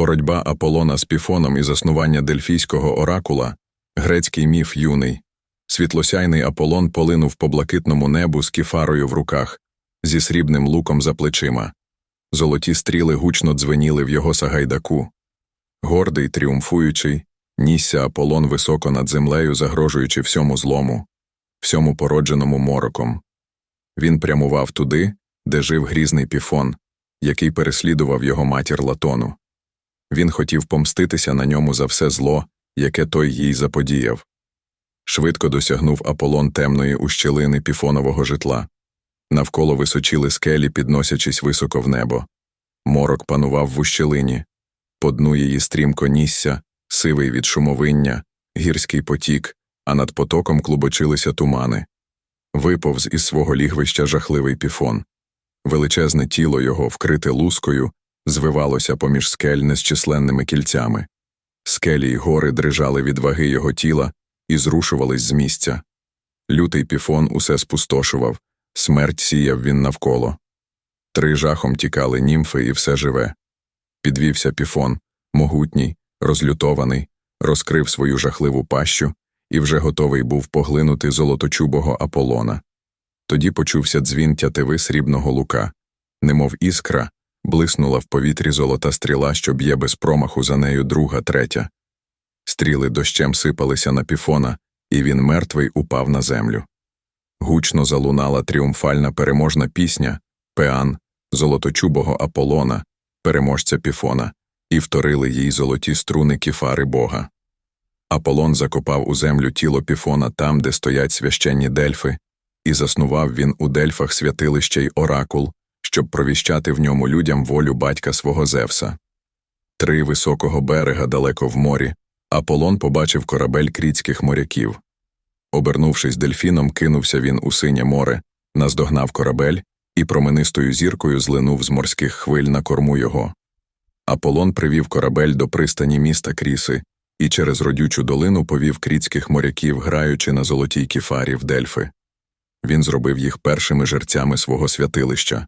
Боротьба Аполлона з Піфоном і заснування дельфійського оракула, грецький міф юний. Світлосяйний Аполлон полинув по блакитному небу з кефарою в руках, зі срібним луком за плечима. Золоті стріли гучно дзвеніли в його сагайдаку. Гордий, тріумфуючий, нісся Аполлон високо над землею, загрожуючи всьому злому, всьому породженому мороком. Він прямував туди, де жив грізний піфон, який переслідував його матір Латону. Він хотів помститися на ньому за все зло, яке той їй заподіяв. Швидко досягнув Аполлон темної ущелини піфонового житла. Навколо височили скелі, підносячись високо в небо. Морок панував в ущелині. По дну її стрімко нісся, сивий від шумовиння, гірський потік, а над потоком клубочилися тумани. Виповз із свого лігвища жахливий піфон. Величезне тіло його, вкрите лускою, звивалося поміж скель незчисленними кільцями. Скелі й гори дрижали від ваги його тіла і зрушувались з місця. Лютий піфон усе спустошував, смерть сіяв він навколо. Три жахом тікали німфи і все живе. Підвівся піфон, могутній, розлютований, розкрив свою жахливу пащу і вже готовий був поглинути золоточубого Аполлона. Тоді почувся дзвін тятиви срібного лука, немов іскра, блиснула в повітрі золота стріла, що б'є без промаху за нею друга, третя. Стріли дощем сипалися на піфона, і він мертвий упав на землю. Гучно залунала тріумфальна переможна пісня Пеан, золоточубого Аполлона, переможця піфона, і вторили їй золоті струни кіфари бога. Аполлон закопав у землю тіло піфона там, де стоять священні дельфи, і заснував він у дельфах святилище й оракул, щоб провіщати в ньому людям волю батька свого Зевса. Три високого берега далеко в морі, Аполлон побачив корабель крітських моряків. Обернувшись дельфіном, кинувся він у синє море, наздогнав корабель і променистою зіркою злинув з морських хвиль на корму його. Аполлон привів корабель до пристані міста Кріси і через родючу долину повів крітських моряків, граючи на золотій кіфарі в Дельфи. Він зробив їх першими жерцями свого святилища,